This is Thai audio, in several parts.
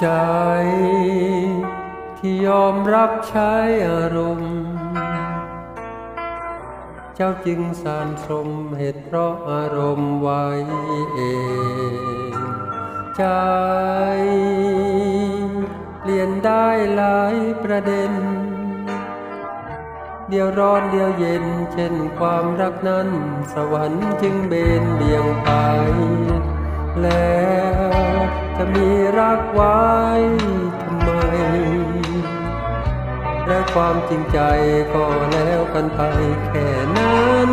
ใจ ที่ยอมรับใช้อารมณ์ เจ้าจึงสารสมเหตุเพราะอารมณ์ไว้เอง ใจ เปลี่ยนได้หลายประเด็น เดียวร้อนเดียวเย็น เช่นความรักนั้น สวรรค์จึงเบนเบี่ยงไป แล้ว จะมีรักไว้ทำไม และความจริงใจก็แล้วกันไปแค่นั้น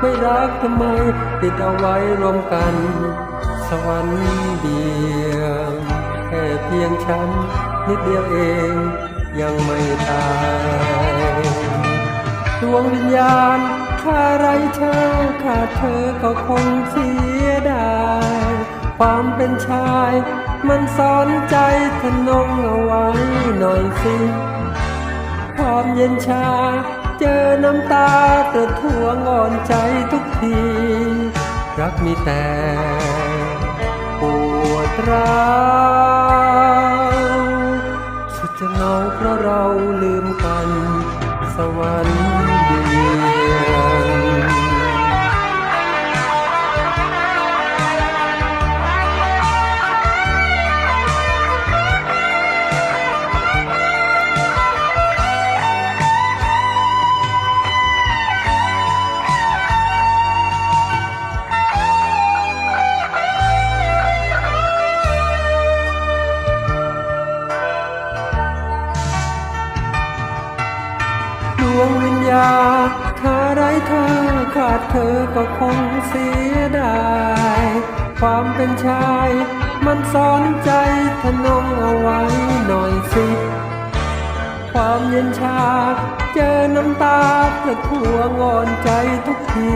ไม่รักทำไมติดเอาไว้รวมกัน สวรรค์เดียวแค่เพียงฉันนิดเดียวเองยังไม่ตายดวงวิญญาณ ข้าไรเธอขาดเธอก็คงเสียดายความเป็นชาย มันสอนใจทนงเอาไว้หน่อยสิความเย็นชา เจอน้ำตาประทวงอ่อนใจทุกที รักมีแต่ปวดร้าวสุดจะเหงาเพราะเราลืมกันสวรรค์ วงวิญญาณถ้าไรเธอขาดเธอก็คงเสียดาย ความเป็นชาย มันสอนใจทนงเอาไว้หน่อยสิ ความเย็นชา เจอน้ำตาประท้วงอนใจทุกที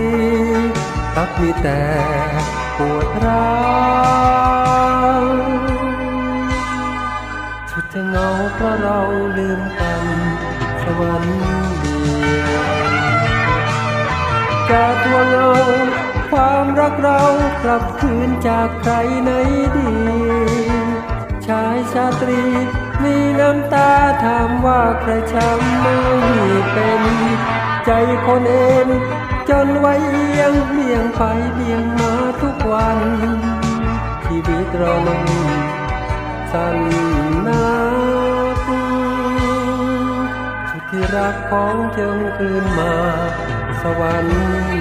ตักมีแต่ปวดร้าวสุดจะเงาเพราะเราลืมกัน วรรค์เดียวจะตัวเงาความรักเรากลับคืนจากใครไหนดีชายชาตรีมีน้ำตาถามว่าใครช้ำไม่เป็น ใจคนเอ็นจนไว้เอียงเบี่ยงไปเบี่ยงมาทุกวันชีวิตเรานั้นสั้นนัก รักของเจ้าคืนมา สวรรค์